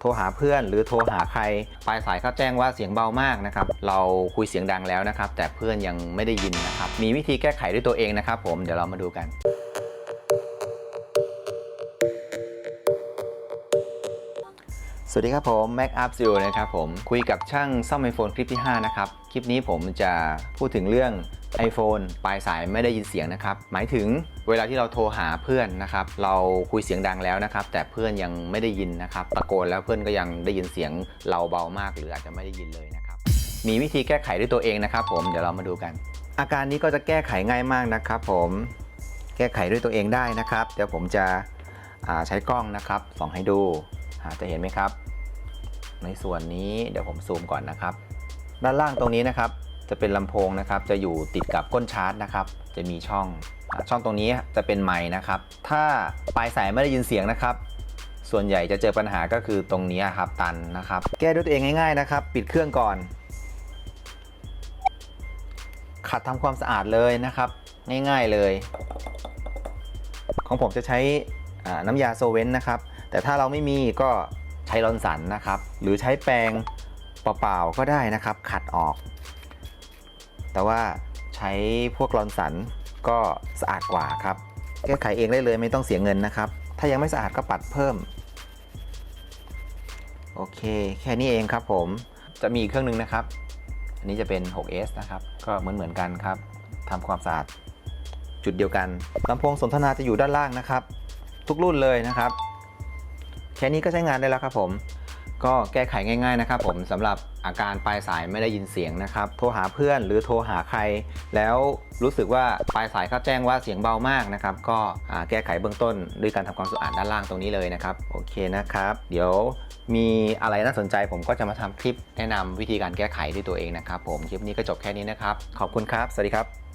โทรหาเพื่อนหรือโทรหาใครปลายสายเขาแจ้งว่าเสียงเบามากนะครับ เราคุยเสียงดังแล้วนะครับ แต่เพื่อนยังไม่ได้ยินนะครับ มีวิธีแก้ไขด้วยตัวเองนะครับ ผมเดี๋ยวเรามาดูกัน สวัสดีครับผม Mac Up Zero นะครับผมคุยกับช่างซ่อม iPhone คลิปที่ 5 นะครับ คลิปนี้ผมจะพูดถึงเรื่อง iPhone ปลายสายไม่ได้ยินเสียงนะครับ หมายถึงเวลาที่เราโทรหาเพื่อนนะครับ เราคุยเสียงดังแล้วนะครับ แต่เพื่อนยังไม่ได้ยินนะครับตะโกนแล้วเพื่อนก็ยังได้ยินเสียงเราเบามาก หรืออาจจะไม่ได้ยินเลยนะครับ มีวิธีแก้ไขด้วยตัวเองนะครับ ผมเดี๋ยวเรามาดูกัน อาการนี้ก็จะแก้ไขง่ายมากนะครับ ผมแก้ไขด้วยตัวเองได้นะครับ เดี๋ยวผมจะใช้กล้องนะครับส่องให้ดู จะเห็นไหมครับ ในส่วนนี้เดี๋ยวผมซูมก่อนนะครับ ด้านล่างตรงนี้นะครับ จะเป็นลำโพงนะครับ จะอยู่ติดกับก้นชาร์จนะครับ จะมีช่องช่องตรงนี้จะเป็นไม้นะครับ ถ้าปลายสายไม่ได้ยินเสียงนะครับ ส่วนใหญ่จะเจอปัญหาก็คือตรงนี้ครับตันนะครับ แก้ด้วยตัวเองง่ายๆนะครับ ปิดเครื่องก่อน ขัดทำความสะอาดเลยนะครับ ง่ายๆเลย ของผมจะใช้ น้ำยาโซเวนนะครับ แต่ถ้าเราไม่มีก็ใช้ลอนสันนะครับ หรือใช้แปรงเปล่าๆก็ได้นะครับ ขัดออก แต่ว่าใช้พวกลอนสันก็สะอาดกว่าครับ แก้ไขเองได้เลยไม่ต้องเสียเงินนะครับ ถ้ายังไม่สะอาดก็ปัดเพิ่ม โอเค แค่นี้เองครับผม จะมีอีกเครื่องหนึงนะครับ อันนี้จะเป็น 6s นะครับ ก็เหมือนเหมือนกันครับทำความสะอาดจุดเดียวกันลำโพงสนทนาจะอยู่ด้านล่างนะครับ ทุกรุ่นเลยนะครับ แค่นี้ก็ใช้งานได้แล้วครับผม ก็แก้ไขง่าย ๆนะครับ ผมสำหรับอาการปลายสายไม่ได้ยินเสียงนะครับ โทรหาเพื่อนหรือโทรหาใคร แล้วรู้สึกว่าปลายสายเขาแจ้งว่าเสียงเบามากนะครับ ก็แก้ไขเบื้องต้นด้วยการทำความสะอาดด้านล่างตรงนี้เลยนะครับ โอเคนะครับ เดี๋ยวมีอะไรน่าสนใจผมก็จะมาทำคลิปแนะนำวิธีการแก้ไขด้วยตัวเองนะครับ ผมคลิปนี้ก็จบแค่นี้นะครับ ขอบคุณครับ สวัสดีครับ